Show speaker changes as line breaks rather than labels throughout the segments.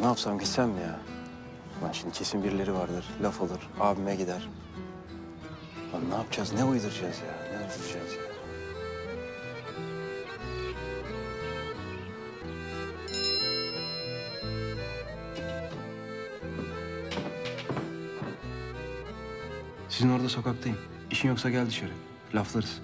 Ne yapsam gitsem mi ya? Lan şimdi kesin birileri vardır. Laf olur. Abime gider. Lan ne yapacağız? Ne uyduracağız ya? Ne uyduracağız ya? Sizin orada sokaktayım. İşin yoksa gel dışarı. Laflarız.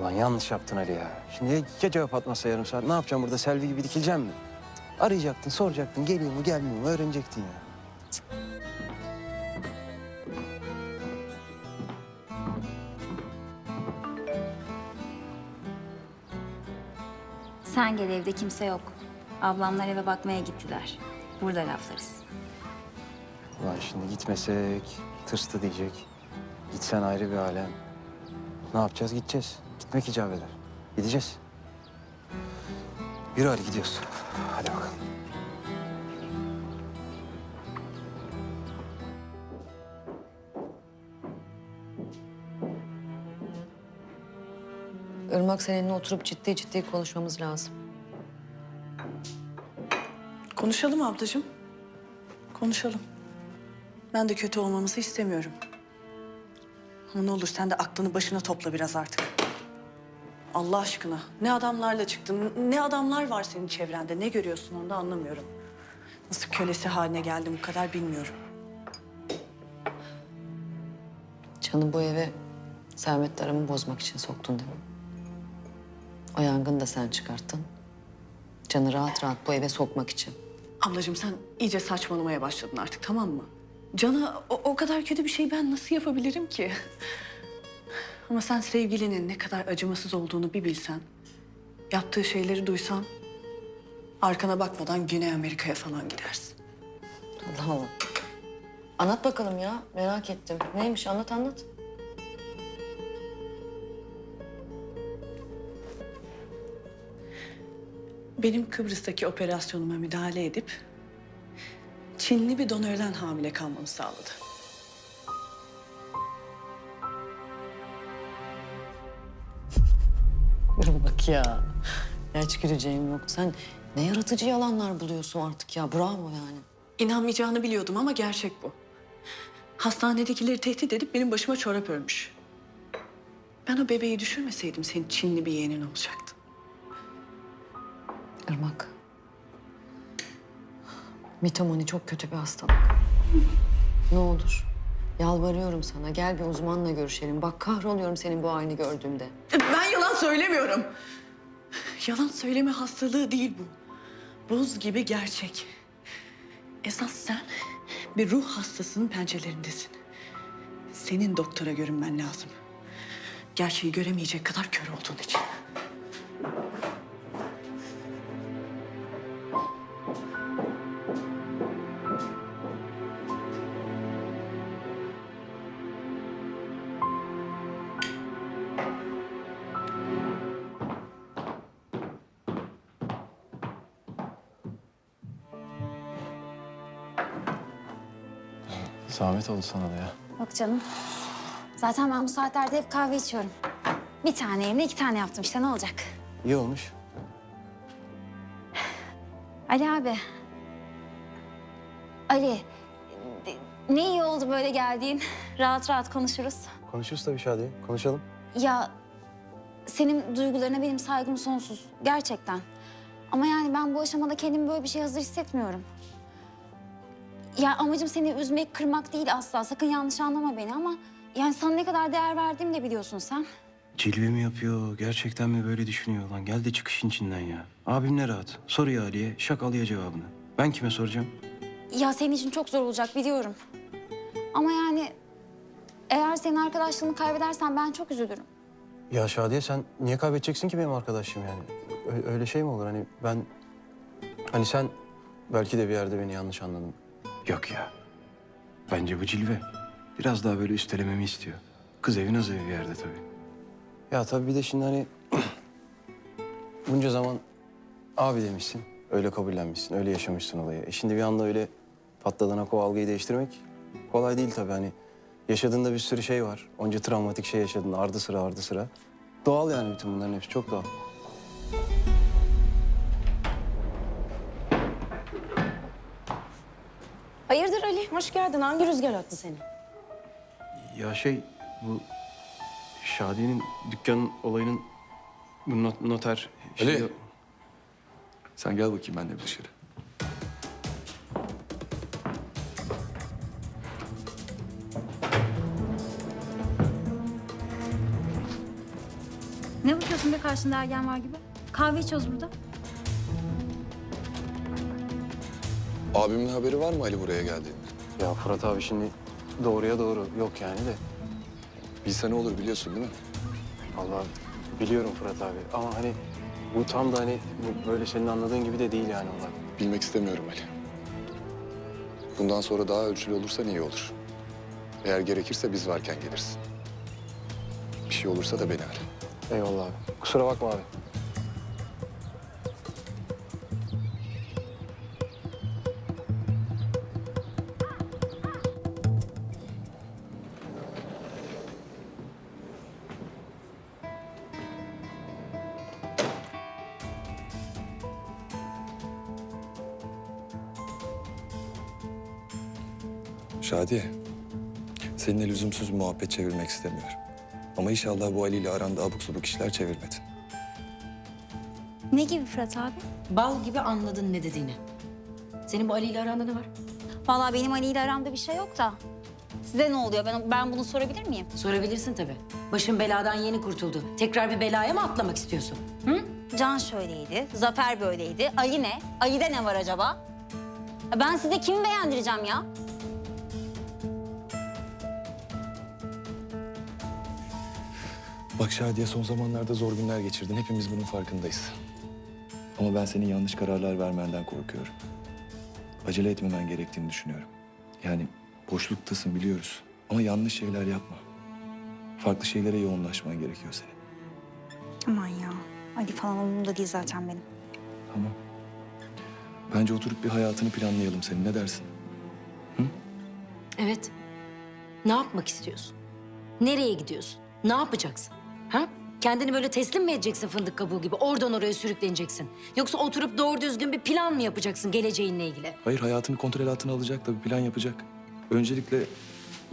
Ulan yanlış yaptın Ali ya. Şimdi ya, cevap atmazsa yarım saat ne yapacağım burada Selvi gibi dikileceğim mi? Arayacaktın, soracaktın, geliyor mu, gelmiyor mu öğrenecektin ya.
Sen gel evde kimse yok. Ablamlar eve bakmaya gittiler. Burada laflarız.
Ulan şimdi gitmesek tırstı diyecek. Gitsen ayrı bir alem. Ne yapacağız? Gideceğiz. Gitmek icap eder. Gideceğiz. Yürü hadi gidiyoruz. Hadi bakalım.
Irmak seninle oturup ciddi ciddi konuşmamız lazım.
Konuşalım ablacığım. Konuşalım. Ben de kötü olmamızı istemiyorum. Ama ne olur sen de aklını başına topla biraz artık. Allah aşkına. Ne adamlarla çıktın, ne adamlar var senin çevrende. Ne görüyorsun onu da anlamıyorum. Nasıl kölesi haline geldim bu kadar bilmiyorum.
Canım bu eve Sermet'le aramı bozmak için soktun değil mi? O yangını da sen çıkarttın. Canı rahat rahat bu eve sokmak için.
Ablacığım sen iyice saçmalamaya başladın artık tamam mı? Cana o, o kadar kötü bir şeyi ben nasıl yapabilirim ki? Ama sen sevgilinin ne kadar acımasız olduğunu bir bilsen... ...yaptığı şeyleri duysan... ...arkana bakmadan Güney Amerika'ya falan gidersin.
Allah Allah. Anlat bakalım ya. Merak ettim. Neymiş anlat anlat.
Benim Kıbrıs'taki operasyonuma müdahale edip... ...Çinli bir donörden hamile kalmamı sağladı.
Bak ya. Hiç güleceğim yok. Sen ne yaratıcı yalanlar buluyorsun artık ya. Bravo yani.
İnanmayacağını biliyordum ama gerçek bu. Hastanedekileri tehdit edip benim başıma çorap örmüş. Ben o bebeği düşürmeseydim senin Çinli bir yeğenin olacaktı.
Irmak. Mitomani çok kötü bir hastalık. Ne olur. Yalvarıyorum sana. Gel bir uzmanla görüşelim. Bak kahroluyorum senin bu halini gördüğümde.
Ben yalan söylemiyorum. Yalan söyleme hastalığı değil bu. Buz gibi gerçek. Esas sen bir ruh hastasının pençelerindesin. Senin doktora görünmen lazım. Gerçeği göremeyecek kadar kör olduğun için.
Zahmet oldu sana da ya.
Yok canım. Zaten ben bu saatlerde hep kahve içiyorum. Bir tane yerine iki tane yaptım işte ne olacak?
İyi olmuş.
Ali abi. Ali. Ne iyi oldu böyle geldiğin. Rahat rahat konuşuruz.
Konuşuruz tabii Şadiye. Konuşalım.
Ya senin duygularına benim saygım sonsuz. Gerçekten. Ama yani ben bu aşamada kendimi böyle bir şey hazır hissetmiyorum. Ya amacım seni üzmek, kırmak değil asla. Sakın yanlış anlama beni ama... Yani sana ne kadar değer verdiğimi de biliyorsun sen.
Cilve mi yapıyor? Gerçekten mi böyle düşünüyor lan? Gel de çıkışın içinden ya. Abim ne rahat. Soruyor Ali'ye. Şak alıyor cevabını. Ben kime soracağım?
Ya senin için çok zor olacak biliyorum. Ama yani... Eğer senin arkadaşlığını kaybedersen ben çok üzülürüm.
Ya Şadiye sen niye kaybedeceksin ki benim arkadaşım yani? Ö- öyle şey mi olur? Hani ben... Hani sen belki de bir yerde beni yanlış anladın. Yok ya. Bence bu cilve. Biraz daha böyle üstelememi istiyor. Kız evi naz evi bir yerde tabii. Ya tabii bir de şimdi hani... bunca zaman abi demişsin. Öyle kabullenmişsin. Öyle yaşamışsın olayı. E şimdi bir anda öyle patladanak o algıyı değiştirmek kolay değil tabii. Hani yaşadığında bir sürü şey var. Onca travmatik şey yaşadın. Ardı sıra ardı sıra. Doğal yani bütün bunların hepsi çok doğal.
Hoş geldin. Hangi rüzgar attı seni?
Ya şey bu Şadiye'nin dükkanın olayının bu not- noter...
Ali.
şeyi-
Sen gel bakayım benimle bir dışarı.
Ne bakıyorsun be karşında ergen var gibi? Kahve içiyoruz burada.
Abimin haberi var mı Ali buraya geldiğinde?
Ya Fırat abi şimdi doğruya doğru yok yani de.
Bilse ne olur biliyorsun değil mi?
Vallahi biliyorum Fırat abi ama hani bu tam da hani bu böyle senin anladığın gibi de değil yani olay.
Bilmek istemiyorum Ali. Bundan sonra daha ölçülü olursan iyi olur. Eğer gerekirse biz varken gelirsin. Bir şey olursa da beni ara.
Eyvallah abi. Kusura bakma abi.
Şadiye, seninle lüzumsuz muhabbet çevirmek istemiyorum. Ama inşallah bu Ali ile aranda abuk subuk işler çevirmedin.
Ne gibi Fırat abi?
Bal gibi anladın ne dediğini. Senin bu Ali ile aranda ne var?
Vallahi benim Ali ile aramda bir şey yok da. Size ne oluyor? Ben, ben bunu sorabilir miyim?
Sorabilirsin tabii. Başın beladan yeni kurtuldu. Tekrar bir belaya mı atlamak istiyorsun?
Can şöyleydi, Zafer böyleydi. Ali ne? Ali'de ne var acaba? Ben size kimi beğendireceğim ya?
Bak Şadiye son zamanlarda zor günler geçirdin. Hepimiz bunun farkındayız. Ama ben senin yanlış kararlar vermenden korkuyorum. Acele etmemen gerektiğini düşünüyorum. Yani boşluktasın biliyoruz. Ama yanlış şeyler yapma. Farklı şeylere yoğunlaşman gerekiyor senin.
Aman ya. Ali falan umurumda değil zaten benim.
Tamam. Bence oturup bir hayatını planlayalım senin. Ne dersin?
Evet. Ne yapmak istiyorsun? Nereye gidiyorsun? Ne yapacaksın? Ha? Kendini böyle teslim mi edeceksin fındık kabuğu gibi? Oradan oraya sürükleneceksin. Yoksa oturup doğru düzgün bir plan mı yapacaksın geleceğinle ilgili?
Hayır hayatını kontrol altına alacak da bir plan yapacak. Öncelikle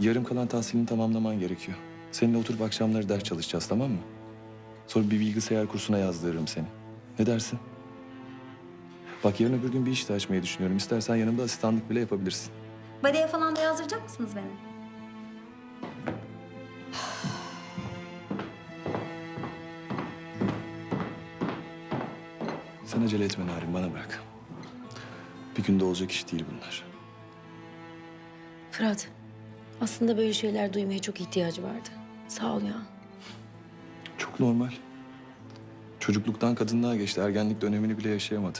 yarım kalan tahsilini tamamlaman gerekiyor. Seninle oturup akşamları ders çalışacağız tamam mı? Sonra bir bilgisayar kursuna yazdırırım seni. Ne dersin? Bak yarın öbür gün bir iş de açmayı düşünüyorum. İstersen yanımda asistanlık bile yapabilirsin.
Badeye falan da yazdıracak mısınız beni?
Sen acele etme Narin bana bırak. Bir günde olacak iş değil bunlar.
Fırat, aslında böyle şeyler duymaya çok ihtiyacı vardı. Sağ ol ya.
Çok normal. Çocukluktan kadınlığa geçti. Ergenlik dönemini bile yaşayamadı.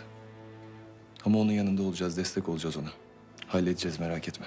Ama onun yanında olacağız, destek olacağız ona. Halledeceğiz merak etme.